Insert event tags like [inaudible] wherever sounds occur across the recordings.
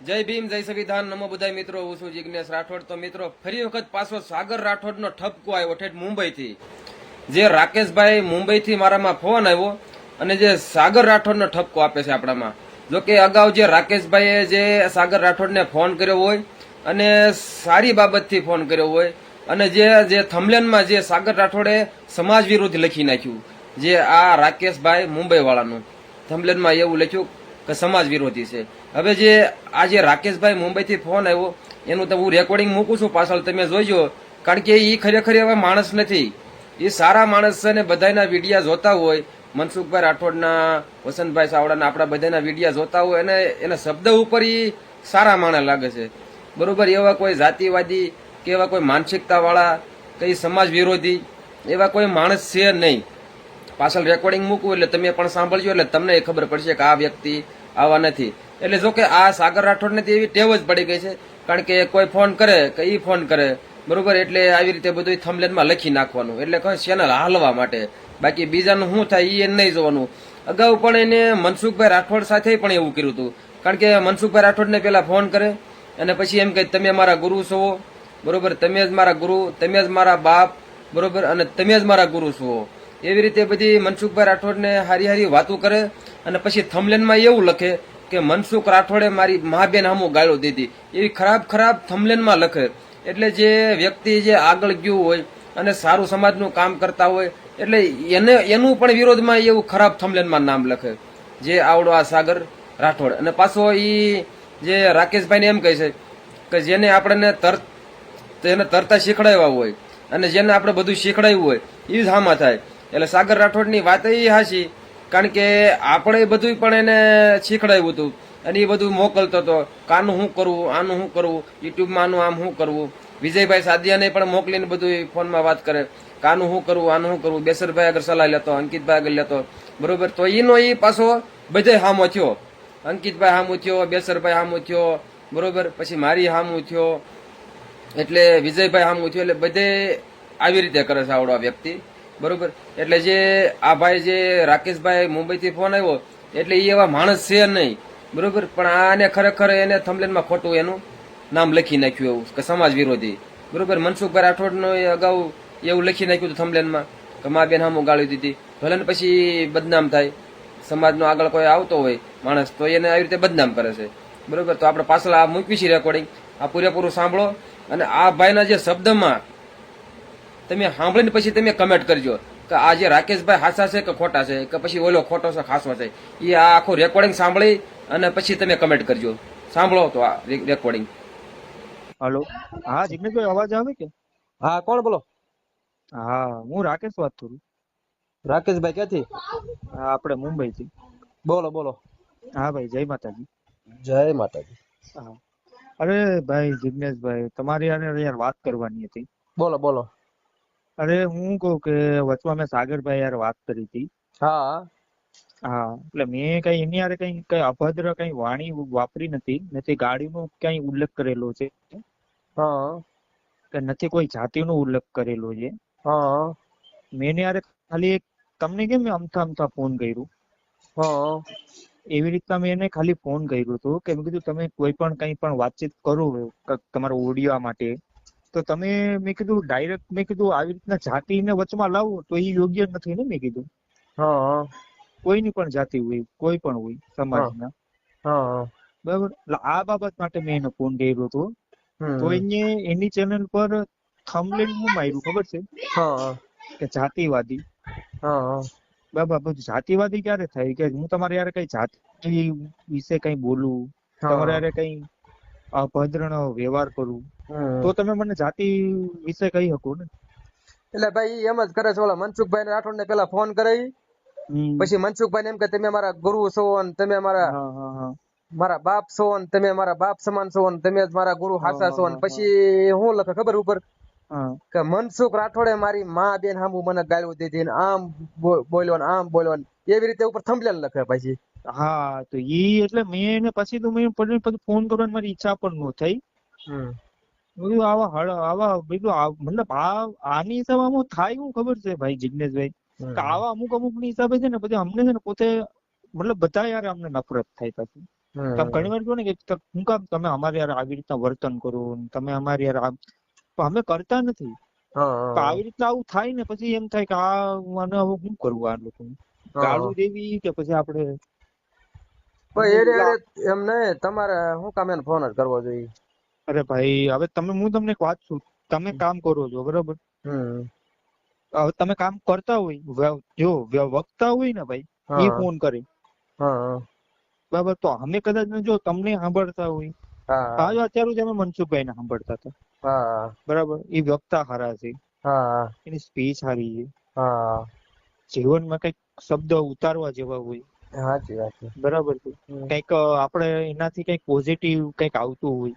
જય ભીમ, જય સંવિધાન. નમો બધાય મિત્રો, હું છું જિજ્ઞેશ રાઠોડ. તો મિત્રો, ફરી વખત પાછો સાગર રાઠોડનો ઠપકો આવ્યો ઠેઠ મુંબઈથી. જે રાકેશભાઈ મુંબઈથી મારામાં ફોન આવ્યો અને જે સાગર રાઠોડનો ઠપકો આપે છે આપણામાં. જો કે અગાઉ જે રાકેશભાઈએ જે સાગર રાઠોડને ફોન કર્યો હોય અને સારી બાબતથી ફોન કર્યો હોય અને જે જે થમલેનમાં જે સાગર રાઠોડે સમાજ વિરુદ્ધ લખી નાખ્યું, જે આ રાકેશભાઈ મુંબઈ વાળાનું થમલેનમાં એવું લખ્યું કે સમાજ વિરોધી છે. હવે જે આ જે રાકેશભાઈ મુંબઈથી ફોન આવ્યો, એનું હું રેકોર્ડિંગ મૂકું છું પાછળ, તમે જોઈજો કારણ કે એ ખરેખર એવા માણસ નથી. એ સારા માણસ છે ને બધાના વિડીયા જોતા હોય. મનસુખભાઈ રાઠોડના, વસંતભાઈ સાવડાના આપણા બધાના વિડીયા જોતા હોય અને એના શબ્દ ઉપર એ સારા માણસ લાગે છે. બરોબર, એવા કોઈ જાતિવાદી કે એવા કોઈ માનસિકતાવાળા કઈ સમાજ વિરોધી, એવા કોઈ માણસ છે નહીં. પાછળ રેકોર્ડિંગ મૂકવું એટલે તમે પણ સાંભળજો એટલે તમને એ ખબર પડશે કે આ વ્યક્તિ આવા નથી. એટલે જો કે આ સાગર રાઠોડને તો એવી ટેવ જ પડી ગઈ છે. કારણ કે કોઈ ફોન કરે કે એ ફોન કરે. બરોબર? એટલે આવી રીતે બધું થમલેનમાં લખી નાખવાનું. એટલે કહે ચેનલ હાલવા માટે. બાકી બીજાનું શું થાય એ નહીં જોવાનું. અગાઉ પણ એને મનસુખભાઈ રાઠોડ સાથે પણ એવું કર્યું હતું. કારણ કે મનસુખભાઈ રાઠોડને પહેલાં ફોન કરે અને પછી એમ કહે, તમે મારા ગુરુ છો. બરોબર? તમે જ મારા ગુરુ, તમે જ મારા બાપ. બરોબર? અને તમે જ મારા ગુરુ છો. એવી રીતે બધી મનસુખભાઈ રાઠોડને હારી હારી વાતો કરે અને પછી થમલેનમાં એવું લખે કે, મનસુખ રાઠોડે મારી મહાબેન હામું ગાળો દીધી એવી ખરાબ ખરાબ થમલેનમાં લખે. એટલે જે વ્યક્તિ જે આગળ ગયું હોય અને સારું સમાજનું કામ કરતા હોય, એટલે એને, એનું પણ વિરોધમાં એવું ખરાબ થમલેનમાં નામ લખે. જે આવડો આ સાગર રાઠોડ. અને પાછો ઈ જે રાકેશભાઈને એમ કહે છે કે, જેને આપણને તરત તેને તરતા શીખડાવ્યા હોય અને જેને આપણે બધું શીખડાવ્યું હોય એ જ હામાં થાય. એટલે સાગર રાઠોડની વાત એ હાશી કારણ કે આપણે બધું પણ એને શીખડાવ્યું હતું. અને એ બધું મોકલતો હતો. કાનું શું કરવું આનું શું કરવું યુટ્યુબમાં આનું આમ શું કરવું. વિજયભાઈ સાદિયાને પણ મોકલીને બધું ફોનમાં વાત કરે. કાનું શું કરવું આનું શું કરવું બેસરભાઈ આગળ સલાહ લેતો, અંકિતભાઈ આગળ લેતો. બરોબર? તો એનો એ પાછો બધે હામો થયો. અંકિતભાઈ હામું થયો, બેસરભાઈ હામું થયો. બરોબર? પછી મારી હામું થયો. એટલે વિજયભાઈ હામું થયો. એટલે બધે આવી રીતે કરે છે આવડો વ્યક્તિ. બરોબર? એટલે જે આ ભાઈ જે રાકેશભાઈ મુંબઈથી ફોન આવ્યો, એટલે એ એવા માણસ છે નહીં. બરોબર? પણ આને ખરેખર એને થમલેનમાં ખોટું એનું નામ લખી નાખ્યું એવું, કે સમાજ વિરોધી. બરોબર? મનસુખભાઈ રાઠોડનો એ અગાઉ એવું લખી નાખ્યું હતું થમલેનમાં કે મા બેન હામું ગાળી દીધી. ભલે ને પછી બદનામ થાય. સમાજનો આગળ કોઈ આવતો હોય માણસ, તો એને આવી રીતે બદનામ કરે છે. બરોબર? તો આપણે પાછળ આ મૂકવી છે રેકોર્ડિંગ આ પૂરેપૂરું સાંભળો. અને આ ભાઈના જે શબ્દમાં તમે સાંભળીને પછી તમે કમેન્ટ કરજો કે આ જે રાકેશભાઈ હાસા છે કે ખોટા છે કે પછી ઓલો ખોટો છે ખાસો છે એ આ આખું રેકોર્ડિંગ સાંભળી અને પછી તમે કમેન્ટ કરજો. સાંભળો તો આ રેકોર્ડિંગ હલો હા જિગ્નેશભાઈ અવાજ આવે કે? હા કોણ બોલો? હા હું રાકેશ વાત કરું. રાકેશભાઈ ક્યાંથી? હા, આપણે મુંબઈથી. બોલો બોલો. હા ભાઈ જય માતાજી. જય માતાજી. હા. અરે ભાઈ જિગ્નેશભાઈ તમારી યાર વાત કરવાની હતી. બોલો બોલો. અરે હું કહું કે વચમાં મેં સાગરભાઈ યાર વાત કરી હતી. હા. હા એટલે મેં કઈ એની હારે કઈ કઈ અભદ્ર કઈ વાણી વાપરી નથી. નથી ગાડીનો કઈ ઉલ્લેખ કરેલો છે. હા. કે નથી કોઈ જાતિનો ઉલ્લેખ કરેલો છે. હા. મેં હારે ખાલી એક તમને કેમ મેં અમથા અમથા ફોન કર્યું? હા. એવી રીતના મેં એને ખાલી ફોન કર્યો હતો કે મેં કીધું તમે કોઈ પણ કઈ પણ વાતચીત કરો તમારા ઓડિયો માટે. તો તમે મેં કીધું ડાયરેક્ટ મેં કીધું આવી રીતના જાતિને વચમાં લાવો તો એ યોગ્ય નથી ને મેં કીધું. કોઈની પણ જાતિ હોય કોઈ પણ હોય સમાજના. બરાબર? એટલે આ બાબત માટે મેં એનો ફોન કર્યો હતો. તો એને એની ચેનલ પર થંબનેલ હું માર્યું ખબર છે? કે જાતિવાદી. બાબા બધું જાતિવાદી ક્યારે થાય? કે હું તમારે યાર કઈ જાતિ વિશે કઈ બોલું? તમારે યારે કઈ અભદ્રનો વ્યવહાર કરું. તો તમે મને જાતિ વિશે કહી શકો ને? એટલે ભાઈ એમ જ કરે છે ઓલા મનસુખભાઈ રાઠોડ ને પેલા ફોન કરાવી પછી મનસુખભાઈ એમ કે તમે મારા ગુરુ છો અને તમે મારા મારા બાપ છો ને તમે મારા બાપ સમાન છો ને તમે જ મારા ગુરુ હાસા છો. ને પછી હું લખે ખબર ઉપર? કે મનસુખ રાઠોડે મારી માં બેન હામું મને ગાળ્યું દીધી આમ બોલ્યો ને આમ બોલ્યો ને. એવી રીતે ઉપર થંભલેલ લખે પછી. હા તો ઈ એટલે મેં એને પછી તો મેં પછી પછી ફોન કરવાની મારી ઈચ્છા પણ ન થઈ. બધું આવા હળ આવા બીજું મતલબ આ આની હિસાબે આમાં થાય હું ખબર છે ભાઈ જિજ્ઞેશભાઈ કે આવા અમુક અમુકની હિસાબે છે ને પછી અમને છે ને પોતે મતલબ બધા યાર અમને નફરત થાય પછી. ઘણી વાર કહો ને કે હું કામ તમે અમારે યાર આવી રીતના વર્તન કરો તમે અમારે યાર અમે કરતા નથી. આવી રીતના આવું થાય ને પછી એમ થાય કે આ આને હવે શું કરવું આ લોકો. ગાળું દેવી કે પછી આપણે પણ એમ નહીં તમારે શું કામ એને ફોન જ કરવો જોઈએ? અરે ભાઈ હવે તમે હું તમને એક વાત છું તમે કામ કરો છો બરોબર? હવે તમે કામ કરતા હોય જો વક્તા હોય ને ભાઈ એ ફોન કરે. બરાબર તો અમે કદાચ જો તમને સાંભળતા હોય. હા જો અત્યારે જ અમે મનસુખભાઈ ને સાંભળતા હતા. બરાબર એ વક્તા સારા છે. એની સ્પીચ સારી છે. જીવનમાં કંઈક શબ્દ ઉતારવા જેવા હોય. સાચી વાત છે. બરાબર છે. કંઈક આપણે એનાથી કંઈક પોઝિટિવ કંઈક આવતું હોય.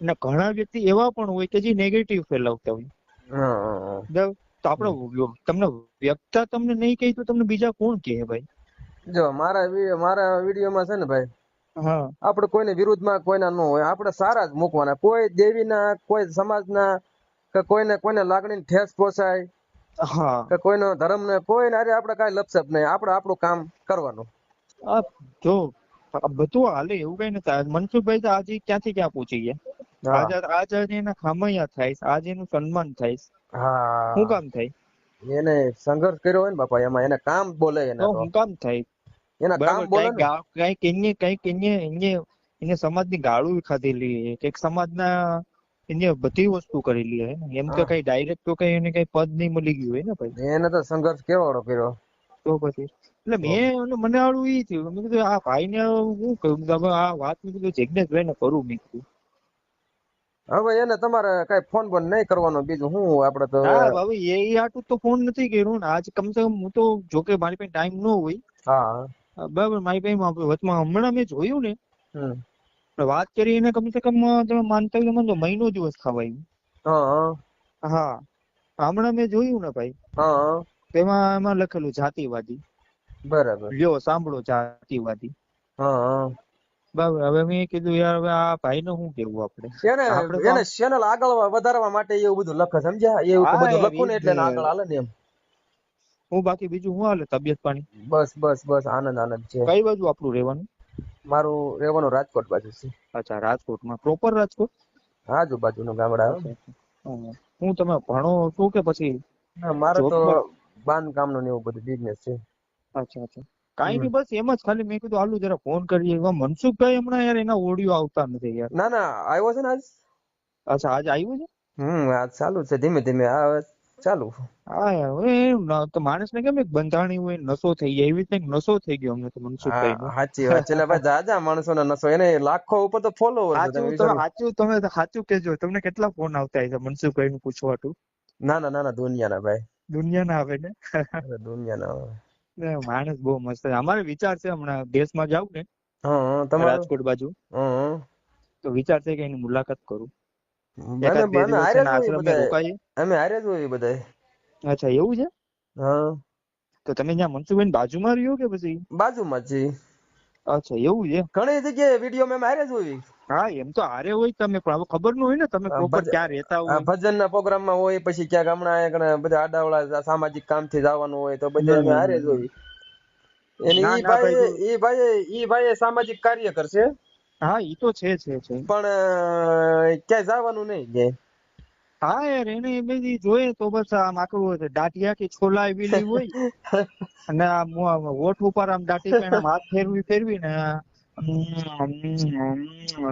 અને ઘણા વ્યક્તિ એવા પણ હોય કે જે નેગેટિવ ફેલાવતા હોય? તો આપણે તમને વ્યક્તા તમને નહીં કહી તો તમને બીજા કોણ કહે ભાઈ? જો મારા મારા વિડીયોમાં છે ને ભાઈ હા. આપણે કોઈને વિરુદ્ધમાં કોઈના ન હોય આપણે સારા જ મૂકવાના. કોઈ દેવીના કોઈ સમાજના કે કોઈને કોઈને લાગણી ઠેસ પહોંચાય હા કે કોઈનો ધર્મને કોઈને હારે આપણે કઈ લપસપ નહીં આપણે આપણું કામ કરવાનું. આ જો બધું હાલે એવું કઈ નથી. મનસુખભાઈ તો આજે ક્યાંથી ક્યાં પહોંચી ગયા? આજે આજે એના ખામૈયા થાય આજે એનું સન્માન થાય. શું કામ થાય? એને સંઘર્ષ કર્યો હોય ને બાપા એમાં એને કામ બોલે એને શું કામ થાય? એના કામ બોલે ને. કંઈક એને કંઈક એને એને એને સમાજની ગાળું ખાધેલી કંઈક સમાજના એને બધી વસ્તુ કરેલી હે એમ તો. કઈ ડાયરેક્ટ તો કઈ એને કઈ પદ નહીં મળી ગયું હે ને ભાઈ. એને તો સંઘર્ષ કેવાડો કર્યો. તો પછી. એટલે મેં મને આડું ઈ થયું. મેં કીધું આ ભાઈ ને હું કહ્યું આ વાત મેં કીધું જિજ્ઞેશભાઈ ને કરું. મેં કીધું. હવે એને તમારે કઈ ફોન બોન નહીં કરવાનો. બીજું હું આપણે તો હા હવે એ ઈ તો ફોન નથી કર્યો ને. આજ કમ સે કમ હું તો જોકે મારી પાસે ટાઈમ ન હોય. હા. બરાબર મારી પાસે વચમાં હમણાં મેં જોયું ને. તો વાત કરી એને કમ સે કમ તમે માનતા હોય તો મહિનો દિવસ ખવાય હા હા. હા. હમણાં મેં જોયું ને ભાઈ હા તેમાં એમાં લખેલું જાતિવાદી. બરાબર. લ્યો સાંભળો જાતિવાદી. હા બરાબર હવે મેં કીધું યાર હવે આ ભાઈ ને શું કેવું આપણે? એને ચેનલ આગળ વધારવા માટે એવું બધું લખે સમજ્યા? એવું બધું લખું ને એટલે આગળ હાલે ને એમ. હું બાકી બીજું હું હાલે તબિયત પાણી? બસ બસ બસ. આનંદ આનંદ છે. કઈ બાજુ આપણું રહેવાનું? મારું રહેવાનું રાજકોટ બાજુ છે. અચ્છા રાજકોટમાં? પ્રોપર રાજકોટ? આજુબાજુનું ગામડા. હું તમે ભણો છો કે પછી ના, મારે તો જોબમાં? બાંધકામનું એવું બધું બિઝનેસ છે. અચ્છા અચ્છા. કાઈ નહીં બસ એમ જ ખાલી મેં કીધું હાલું જરા ફોન કરીએ. એમાં મનસુખભાઈ હમણાં યાર એના ઓડિયો આવતા નથી યાર. ના ના આવ્યો છે ને આજ? અચ્છા આજે આવ્યો છે? હમ આજ ચાલુ છે ધીમે ધીમે આ ચાલુ. હા હવે તો માણસને કેમ એક બંધાણી હોય નશો થઈ જાય એવી રીતે નસો નશો થઈ ગયો અમને તો મનસુખભાઈ સાચી વાત છે. એટલે ભાઈ જાજા માણસો નશો એને લાખો ઉપર તો ફોલોવર સાચું તમે સાચું કેજો તમને કેટલા ફોન આવતા હશે મનસુખભાઈ નું પૂછવાટું? ના ના ના ના દુનિયાના ભાઈ. દુનિયા ના આવે ને? દુનિયાના આવે. માણસ બહુ મસ્ત અમારે વિચાર છે હમણાં દેશમાં જાવ ને રાજકોટ બાજુ. તો વિચાર છે કે એની મુલાકાત કરું. અમે હારે જ હોય બધા અચ્છા એવું છે? હા. તો તમે ત્યાં મનસુખભાઈ બાજુમાં રહ્યો કે પછી? બાજુમાં જ અચ્છા એવું છે? ઘણી જગ્યાએ વીડિયો મેં હારે જ હોય હા એમ તો હારે હોય તમે પણ હવે ખબર ન હોય ને તમે પ્રોપર ક્યાં રહેતા હોય. ભજનના પ્રોગ્રામમાં હોય પછી ક્યાંક હમણાં બધા આડાવડા સામાજિક કામથી જવાનું હોય તો બધે હારે જ હોય એને ઈ ભાઈ, ભાઈ ઈ ભાઈ ઈ ભાઈ સામાજિક કાર્ય કરશે. હા ઈ તો છે છે છે. પણ ક્યાંય જવાનું નહીં કે? હા યાર એને એ બધી જોઈએ તો બસ આમ આખું હોય દાંટિયા કે છોલા આવેલી હોય. અને આમ હોઠ ઉપર આમ દાંટી પણ હાથ ફેરવી ફેરવી ને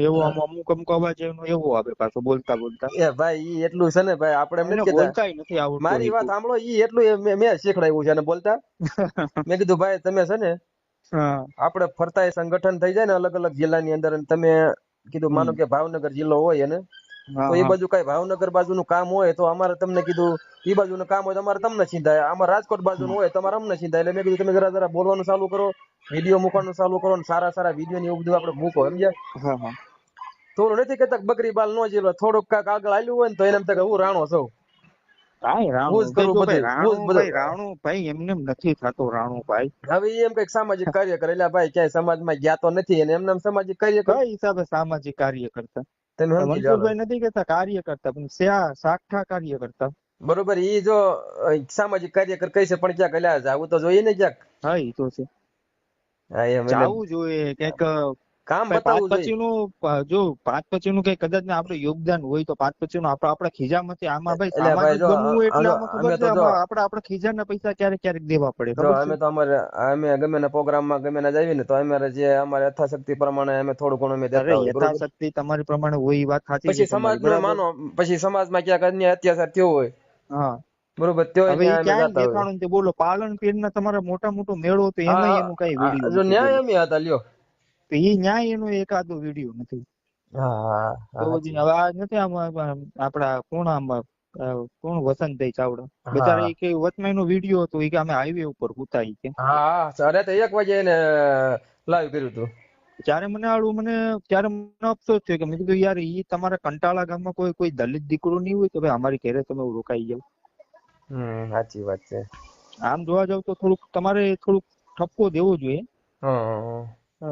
એવો આમ અમુક અમુક અવાજ એનો એવો આવે પાછો બોલતા બોલતા. એ ભાઈ ઈ એટલું છે ને ભાઈ આપણે એમ નથી કહેતા નથી આવડતું મારી વાત સાંભળો ઈ એટલું મેં શીખડાવ્યું છે અને બોલતા. [laughs] મેં કીધું ભાઈ તમે છે ને આપણે ફરતા એ સંગઠન થઈ જાય ને અલગ અલગ જિલ્લાની અંદર અને તમે કીધું માનો કે ભાવનગર જિલ્લો હોય એને તો એ બાજુ કઈ ભાવનગર બાજુનું કામ હોય તો અમારે તમને કીધું એ બાજુનું કામ હોય તો અમારે તમને ચિંતા અમારે રાજકોટ બાજુનું હોય તો અમારે અમને ચિંતા એટલે મેં કીધું તમે જરા જરા બોલવાનું ચાલુ કરો વીડિયો મૂકવાનું ચાલુ કરો અને સારા સારા વીડિયો ને એવું બધું આપણે મૂકો. સમજ્યા? થોડું નથી કહેતા બકરી બાલ નો જેલો થોડુંક કાક આગળ આલ્યું હોય ને તો એને એમ કે હું રાણો છું. કાંઈ રાણું? હું જ કરું બધું, રાણું ભાઈ રાણું ભાઈ એમને એમ નથી થતો રાણું ભાઈ. હવે એમ કંઈક સામાજિક કાર્ય કરે એટલે ભાઈ ક્યાંય સમાજમાં ગયા તો નથી અને એમને એમ સામાજિક કાર્ય કરે? હિસાબે સામાજિક કાર્ય કરતા? તમે મનસુખભાઈ નથી કેતા કાર્ય કરતા પણ સ્યા સાખા કાર્ય કરતા. બરોબર ઈ જો સામાજિક કાર્યકર કહી છે પણ ક્યાંક એટલે જવું તો જોઈએ ને ક્યાંક. હા એ તો છે. હા એમ જોઈએ ક્યાંક કામ બતાવવું પછીનું જો પાંચ પછીનું કઈ કદાચ ને આપણે યોગદાન હોય તો પાંચ પછીનું આપણે આપણા ખિસ્સામાંથી આમાં ભાઈ સામાજિક બનવું એટલે ખબર છે આપણે આપણા ખિસ્સાના પૈસા ક્યારેક ક્યારેક દેવા પડે અમે તો અમારે અમે ગમે ના પ્રોગ્રામમાં ગમે ના જઈએ ને તો અમારે જે અમારે યથાશક્તિ પ્રમાણે અમે થોડું ઘણું અમે દેતા હોય યથાશક્તિ તમારી પ્રમાણે હોય એ વાત સાચી પછી છે સમાજમાં માનો પછી સમાજમાં ક્યાંક અન્ય અત્યાચાર થયો હોય હા. બરોબર? તો બોલો પાલનપીર ના તમારા મોટા મોટો મેળો તો એમાં એનું કઈ વીડિયો ન્યાય અમે હતા લ્યો. તો એ ન્યાય એનો એકાદો વીડિયો નથી. તો હવે આ નથી આમ આપડા કોણ આમ કોણ વસંતભાઈ ચાવડા. બિચારા એ કે વચમાં એનો વીડિયો હતો એ કે અમે હાઈવે ઉપર હતા કે. હા અરે તો એક વાગે એને લાઈવ કર્યું હતું. ત્યારે મને આડું મને ત્યારે મને અફસોસ થયો કે મેં કીધું યાર ઈ તમારા કંટાળા ગામમાં કોઈ કોઈ દલિત દીકરો નહીં હોય કે ભાઈ અમારી ઘેરે તમે રોકાઈ જાવ હમ સાચી વાત છે. આમ જોવા જાવ તો થોડુંક તમારે થોડુંક ઠપકો દેવો જોઈએ.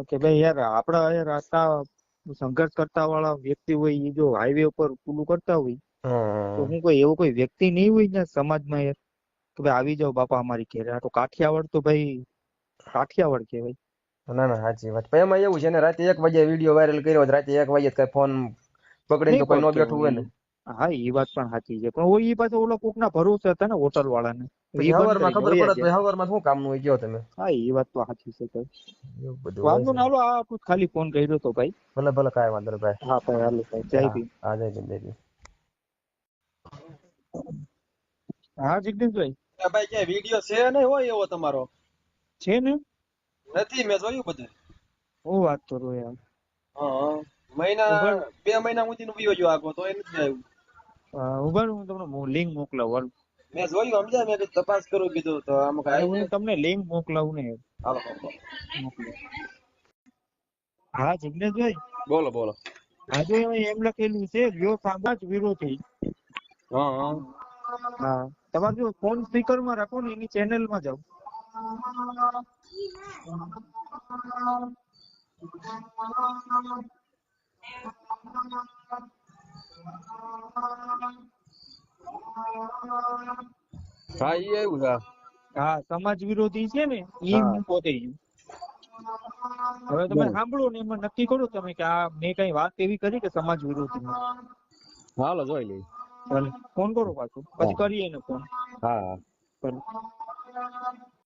કે ભાઈ યાર આપડા યાર આટલા સંઘર્ષ કરતા વાળા વ્યક્તિ હોય એ જો હાઈવે ઉપર પુલું કરતા હોય તો હું. કોઈ એવો કોઈ વ્યક્તિ નહીં હોય ને સમાજમાં યાર કે ભાઈ આવી જાઓ બાપા અમારી ઘેર. આ તો કાઠિયાવાડ તો ભાઈ કાઠિયાવાડ કહેવાય. ના ના સાચી વાત. પણ એમાં એવું છે ને રાતે એક વાગે વીડિયો વાયરલ કર્યો રાતે એક વાગે કઈ ફોન પકડીને કોઈ નો બેઠું હોય ને. હા એ વાત પણ સાચી છે. પણ ઓય ઈ પાછો કોક ના ભરોસે હતા ને હોટલ વાળાને પછી હવારમાં ખબર પડે હવારમાં શું કામનું હોય ગયો તમે? હા એ વાત તો સાચી છે ભાઈ. વાંધો ના છે. આ ખાલી ફોન કર્યો તો ભાઈ. ભલે ભલે કાંઈ વાંધો નહીં ભાઈ. હા ભાઈ હાલો ભાઈ. જય ભીમ. હા જય ભીમ જય ભીમ. હા જગદીશભાઈ. ભાઈ ક્યાંય વીડિયો છે ને હોય એવો તમારો? છે ને? નથી મેં જોયું બધું. હું વાત કરું યાર. હા મહિના બે મહિના સુધી વિયો જો આગો તો એ નથી આવ્યું. ઊભા રહો, હું તમને લિંક મોકલાવું મેં જોયું સમજાય? મેં કીધું તપાસ કરું કીધું તો અમુક હું તમને લિંક મોકલાવું ને. હાલો. મોકલું. હા જિજ્ઞેશભાઈ બોલો બોલો. આજે એમ લખેલું છે લ્યો સામાજ વિરોધી. હા હા. તમારે જો ફોન સ્પીકરમાં રાખો ને એની ચેનલમાં જાઓ. હા આવ્યું સમાજ વિરોધી છે ને એ હું. પોતે હવે તમે સાંભળો ને એમાં નક્કી કરો તમે કે આ મેં કઈ વાત એવી કરી કે સમાજ વિરોધી હાલો જોઈ લઈ ભલે ફોન કરો પાછું. પછી કરીએ ને ફોન. હા ભલે